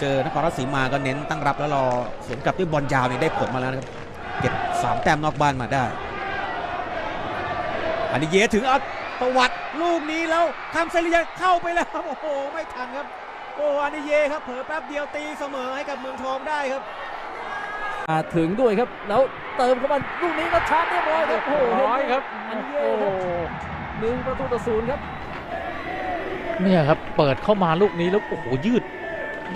เจอนครราชสีมาก็เน้นตั้งรับแล้วรอสวนกลับด้วยบอลยาวนี่ได้ผลมาแล้วนะครับเก็บสามแต้มนอกบ้านมาได้ อันนี้เยถึงเอาประวัติลูกนี้แล้วทำเซรียเข้าไปแล้วครับโอ้โหไม่ทันครับโอ้อันนี้เยครับเผลอแป๊บเดียวตีเสมอให้กับเมืองทองได้ครับมาถึงด้วยครับ แล้วเติมเข้ามาลูกนี้ก็ชาร์จเรียบร้อยครับโอ้โหร้อยครับอันโอ้เย่โหครับหนึ่งประตูต่อศูนย์ครับเนี่ยครับเปิดเข้ามาลูกนี้แล้วโอ้โหยืด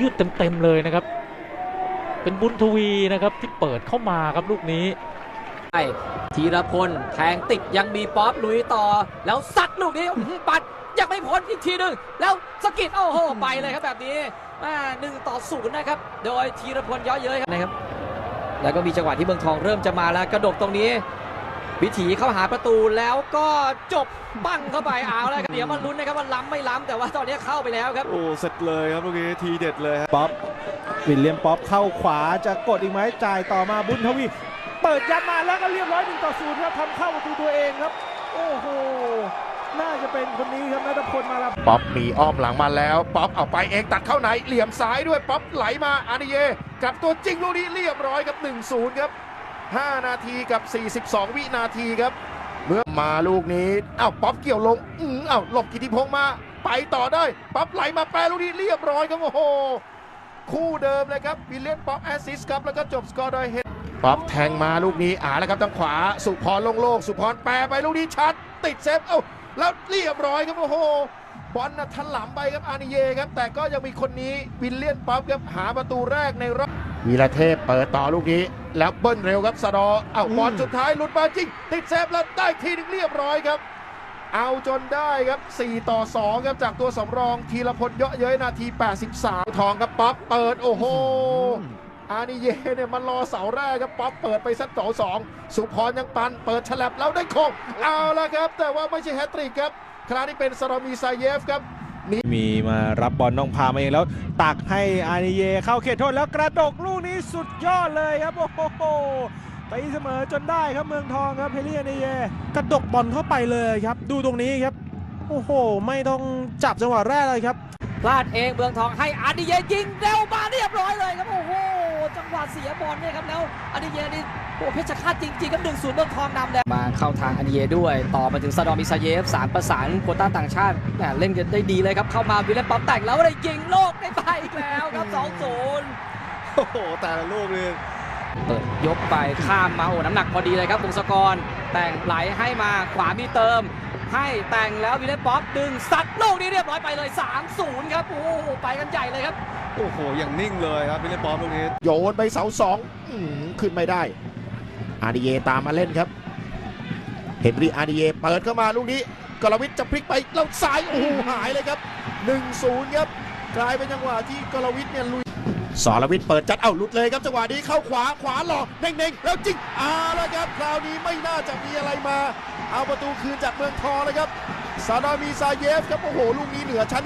ยืดเต็มๆเลยนะครับ เป็นบุญทวีนะครับที่เปิดเข้ามาครับลูกนี้ธีรพลแทงติดยังมีป๊อปลุยต่อ แล้วซัดลูกนี้ปัดยังไม่พ้นอีกทีหนึ่งแล้วสกิดโอ้โหไปเลยครับแบบนี้มาหนึ่งต่อศูนย์นะครับ โดยธีรพลย้อเย้ยครับนะครับ แล้วก็มีจังหวะที่เมืองทองเริ่มจะมาแล้วกระดกตรงนี้ วิถีเข้าหาประตูแล้วก็จบบังเข้าไปเอาแล้วครับเดี๋ยวมาลุ้นนะครับว่าล้ำไม่ล้ำแต่ว่าตอนนี้เข้าไปแล้วครับโอ้เสร็จเลยครับลูกนี้ทีเด็ดเลยครับป๊อปวิลเลียมป๊อปเข้าขวาจะกดอีกไหมจ่ายต่อมาบุญทวีเปิดยัดมาแล้วก็เรียบร้อยหนึ่งต่อศูนย์ครับทำเข้าประตูตัวเองครับ โอ้โหน่าจะเป็นคนนี้ครับนัทพลมาลาป๊อปมีอ้อมหลังมาแล้ว ป๊อปเอาไปเองตัดเข้าไหนเหลี่ยมซ้ายด้วยป๊อปไหลมาอานิเยกลับตัวจริงลูกนี้เรียบร้อยครับ1-0ครับ 5 นาทีกับ 42 วินาทีครับ เมื่อมาลูกนี้อ้าวป๊อปเกี่ยวลงอืออ้าวหลบกิติพงษ์มา ไปต่อได้ ป๊อปไหลมาแปรลูกนี้เรียบร้อยครับโอ้โห คู่เดิมเลยครับวิลเลียนป๊อปแอสซิสต์ครับแล้วก็จบสกอร์โดยเฮดป๊อปแทงมาลูกนี้อ่าแล้วครับทางขวา สุพรโล่งๆสุพรแปรไปลูกนี้ชัด ติดเซฟเอ้าแล้วเรียบร้อยครับโอ้โหบอลนะถลำไปครับอานิเยครับ แต่ก็ยังมีคนนี้วิลเลียนป๊อปครับหาประตูแรกในรอบ วีระเทพเปิดต่อลูกนี้ แล้วเบิ้ลเร็วครับสะดอเอ้าบอลสุดท้ายหลุดมาจริง ติดเซฟแล้วได้ทีหนึงเรียบร้อยครับ เอาจนได้ครับ 4 ต่อ 2 ครับจากตัวสำรองทีละพลเยอะเย้ยนาที 83 ทองครับป๊อปเปิดโอ้โหอานิเยเนี่ยมันรอเสาแรกครับป๊อปเปิดไปสักสองสองสุพรยังปันเปิดฉลับแล้วได้โคงเอาละครับ แต่ว่าไม่ใช่แฮตทริกครับ คราวนี้เป็นสรามีซาเยฟครับ มีมารับบอลน้องพามาเองแล้ว ตักให้อานิเยเข้าเขตโทษแล้วกระดกลูกนี้สุดยอดเลยครับโอ้โหตีเสมอจนได้ครับเมืองทองครับเฮลี่อานิเยกระดกบอลเข้าไปเลยครับ ดูตรงนี้ครับโอ้โห ไม่ต้องจับจังหวะแรกเลยครับพลาดเองเมืองทองให้อานิเยยิงเร็วมาเรียบร้อยเลยครับโอ้โห จังหวะเสียบอลเนี่ยครับแล้วอาดิเยนี่โอ้เพชรฆาตจริงๆครับหนึ่งศูนย์เมืองทองนำแล้วมาเข้าทางอาดิเยด้วย ต่อมาถึงซาดอมิซาเยฟสารประสานโควต้าต่างชาติแหมเล่นกันได้ดีเลยครับ เข้ามาวิลเลนป๊อปแต่งแล้วได้ยิงโลกได้ไปอีกแล้วครับ2-0โอ้โหแต่ละลูกเลยเปิดยกไปข้ามมาโอ้น้ำหนักพอดีเลยครับวงศกรแต่งไหลให้มาขวามีเติม ให้แต่งแล้ววิลเลนป๊อปดึงซัดลูกนี้เรียบร้อยไปเลย 3-0 ครับ โอ้โหไปกันใหญ่เลยครับ โอ้โหอย่างนิ่งเลยครับวิลเลียมปอมลูกนี้ โยนไปเสาสองอื้อหือขึ้นไม่ได้ อาดิเยตามมาเล่นครับเฮนรี่อาดิเยเปิดเข้ามาลูกนี้กรวิทย์จะพลิกไปแล้วซ้ายโอ้โหหายเลยครับ 1-0 ครับ กลายเป็นจังหวะที่กรวิทย์เนี่ยลุย สรวิทย์เปิดจัดเอ้าหลุดเลยครับจังหวะนี้เข้าขวาขวาหลอกเน่งๆแล้วจริงอาแล้วครับคราวนี้ไม่น่าจะมีอะไรมา เอาประตูคืนจากเมืองทองเลยครับซาดามีซาเยฟครับโอ้โหลูกนี้เหนือชั้น